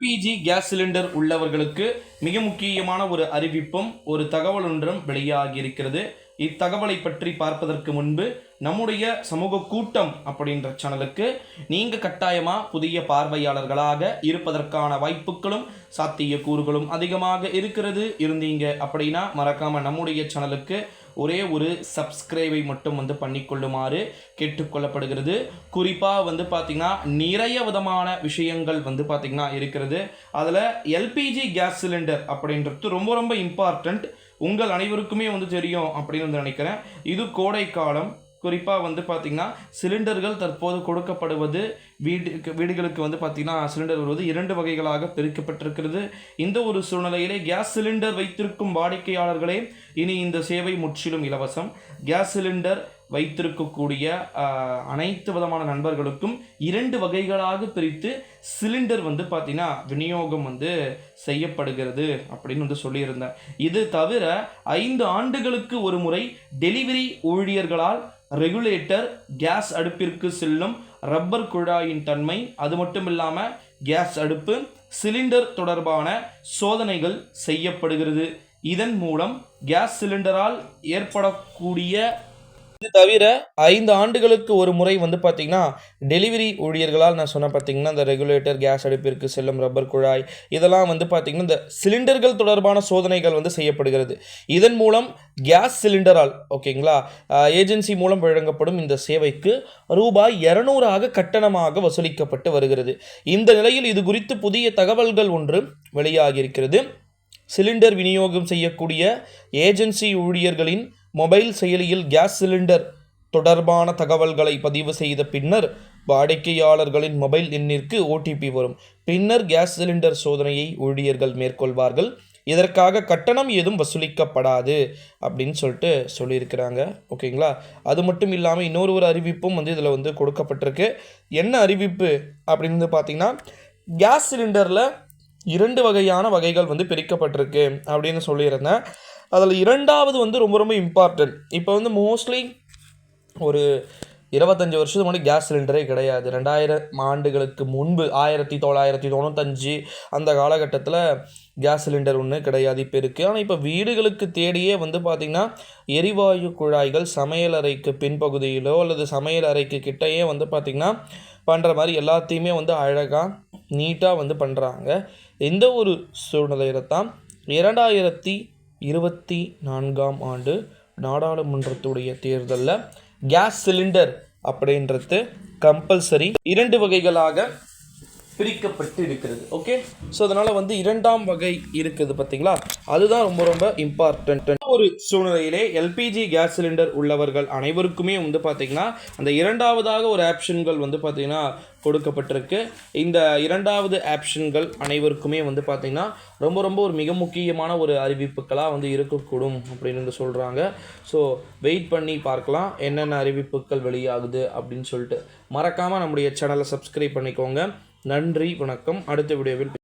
LPG gas cylinder உள்ளவர்களுக்கு மிக முக்கியமான ஒரு அறிவிப்பும் ஒரு தகவல் ஒன்றும் வெளியாகி இருக்கிறது இத்தகவலை பற்றி பார்ப்பதற்கு முன்பு நம்முடைய சமூக கூட்டம் அப்படின்ற சேனலுக்கு நீங்கள் கட்டாயமாக புதிய பார்வையாளர்களாக இருப்பதற்கான வாய்ப்புகளும் சாத்தியக்கூறுகளும் அதிகமாக இருக்கிறது. இருந்தீங்க அப்படின்னா மறக்காமல் நம்முடைய சேனலுக்கு ஒரே ஒரு சப்ஸ்கிரைபை மட்டும் வந்து பண்ணிக்கொள்ளுமாறு கேட்டுக்கொள்ளப்படுகிறது. குறிப்பாக வந்து பார்த்திங்கன்னா நிறைய விதமான விஷயங்கள் வந்து பார்த்திங்கன்னா இருக்கிறது. அதில் எல்பிஜி கேஸ் சிலிண்டர் அப்படின்றது ரொம்ப ரொம்ப இம்பார்ட்டண்ட் உங்கள் அனைவருக்குமே வந்து தெரியும் அப்படின்னு வந்து நினைக்கிறேன். இது கோடை காலம். குறிப்பாக வந்து பார்த்திங்கன்னா சிலிண்டர்கள் தற்போது கொடுக்கப்படுவது வீடு வீடுகளுக்கு வந்து பார்த்திங்கன்னா சிலிண்டர் வருவது இரண்டு வகைகளாக பிரிக்கப்பட்டிருக்கிறது. இந்த ஒரு சூழ்நிலையிலே கேஸ் சிலிண்டர் வைத்திருக்கும் வாடிக்கையாளர்களே இனி இந்த சேவை முற்றிலும் இலவசம். கேஸ் சிலிண்டர் வைத்திருக்கக்கூடிய அனைத்து விதமான நண்பர்களுக்கும் இரண்டு வகைகளாக பிரித்து சிலிண்டர் வந்து பார்த்திங்கன்னா விநியோகம் வந்து செய்யப்படுகிறது அப்படின்னு வந்து சொல்லியிருந்தேன் இது தவிர ஐந்து ஆண்டுகளுக்கு ஒரு முறை டெலிவரி ஊழியர்களால் ரெகுலேட்டர் கேஸ் அடுப்பிற்கு செல்லும் ரப்பர் குழாயின் தன்மை அது மட்டும் இல்லாமல் கேஸ் அடுப்பு சிலிண்டர் தொடர்பான சோதனைகள் செய்யப்படுகிறது. இதன் மூலம் கேஸ் சிலிண்டரால் ஏற்படக்கூடிய இது தவிர ஐந்து ஆண்டுகளுக்கு ஒரு முறை வந்து பார்த்திங்கன்னா டெலிவரி ஊழியர்களால் நான் சொன்ன பார்த்தீங்கன்னா இந்த ரெகுலேட்டர் கேஸ் அடுப்பிற்கு செல்லும் ரப்பர் குழாய் இதெல்லாம் வந்து பார்த்திங்கன்னா இந்த சிலிண்டர்கள் தொடர்பான சோதனைகள் வந்து செய்யப்படுகிறது. இதன் மூலம் கேஸ் சிலிண்டரால் ஓகேங்களா? ஏஜென்சி மூலம் வழங்கப்படும் இந்த சேவைக்கு ரூபாய் இரநூறாக கட்டணமாக வசூலிக்கப்பட்டு வருகிறது. இந்த நிலையில் இது குறித்து புதிய தகவல்கள் ஒன்று வெளியாகியிருக்கிறது. சிலிண்டர் விநியோகம் செய்யக்கூடிய ஏஜென்சி ஊழியர்களின் மொபைல் செயலியில் கேஸ் சிலிண்டர் தொடர்பான தகவல்களை பதிவு செய்த பின்னர் வாடிக்கையாளர்களின் மொபைல் எண்ணிற்கு ஓடிபி வரும். பின்னர் கேஸ் சிலிண்டர் சோதனையை ஊழியர்கள் மேற்கொள்வார்கள். இதற்காக கட்டணம் எதுவும் வசூலிக்கப்படாது அப்படின்னு சொல்லிட்டு சொல்லியிருக்கிறாங்க. ஓகேங்களா? அது மட்டும் இல்லாமல் இன்னொரு ஒரு அறிவிப்பும் வந்து இதில் வந்து கொடுக்கப்பட்டிருக்கு. என்ன அறிவிப்பு அப்படின்னு வந்து பார்த்தீங்கன்னா கேஸ் சிலிண்டரில் இரண்டு வகையான வகைகள் வந்து பிரிக்கப்பட்டிருக்கு அப்படின்னு சொல்லியிருந்தேன். அதில் இரண்டாவது வந்து ரொம்ப ரொம்ப இம்பார்ட்டன்ட் இப்போ வந்து மோஸ்ட்லி ஒரு இருபத்தஞ்சி வருஷத்துக்கு முன்னாடி கேஸ் சிலிண்டரே கிடையாது. ரெண்டாயிரம் ஆண்டுகளுக்கு முன்பு ஆயிரத்தி தொள்ளாயிரத்தி தொண்ணூத்தஞ்சு அந்த காலகட்டத்தில் கேஸ் சிலிண்டர் ஒன்று கிடையாது இப்போ இருக்குது ஆனால் இப்போ வீடுகளுக்கு தேடியே வந்து பார்த்திங்கன்னா எரிவாயு குழாய்கள் சமையலறைக்கு பின்பகுதியிலோ அல்லது சமையல் அறைக்கு கிட்டேயே வந்து பார்த்திங்கன்னா பண்ணுற மாதிரி எல்லாத்தையுமே வந்து அழகாக நீட்டாக வந்து பண்ணுறாங்க இந்த ஒரு சூழ்நிலையில தான் இரண்டாயிரத்தி இருபத்தி நான்காம் ஆண்டு நாடாளுமன்றத்துடைய தேர்தலில் கேஸ் சிலிண்டர் அப்படின்றது கம்பல்சரி இரண்டு வகைகளாக பிரிக்கப்பட்டு இருக்கிறது. ஓகே? ஸோ அதனால் வந்து இரண்டாம் வகை இருக்குது பார்த்தீங்களா அதுதான் ரொம்ப ரொம்ப இம்பார்ட்டன்ட் ஒரு சூழ்நிலையிலே எல்பிஜி கேஸ் சிலிண்டர் உள்ளவர்கள் அனைவருக்குமே வந்து பார்த்திங்கன்னா அந்த இரண்டாவதாக ஒரு ஆப்ஷன்கள் வந்து பார்த்திங்கன்னா கொடுக்கப்பட்டிருக்கு. இந்த இரண்டாவது ஆப்ஷன்கள் அனைவருக்குமே வந்து பார்த்திங்கன்னா ரொம்ப ரொம்ப ஒரு மிக முக்கியமான ஒரு அறிவிப்புகளாக வந்து இருக்கக்கூடும் அப்படின்னு வந்து சொல்கிறாங்க ஸோ வெயிட் பண்ணி பார்க்கலாம் என்னென்ன அறிவிப்புகள் வெளியாகுது அப்படின்னு சொல்லிட்டு. மறக்காமல் நம்முடைய சேனலை சப்ஸ்கிரைப் பண்ணிக்கோங்க. நன்றி வணக்கம். அடுத்த வீடியோவில்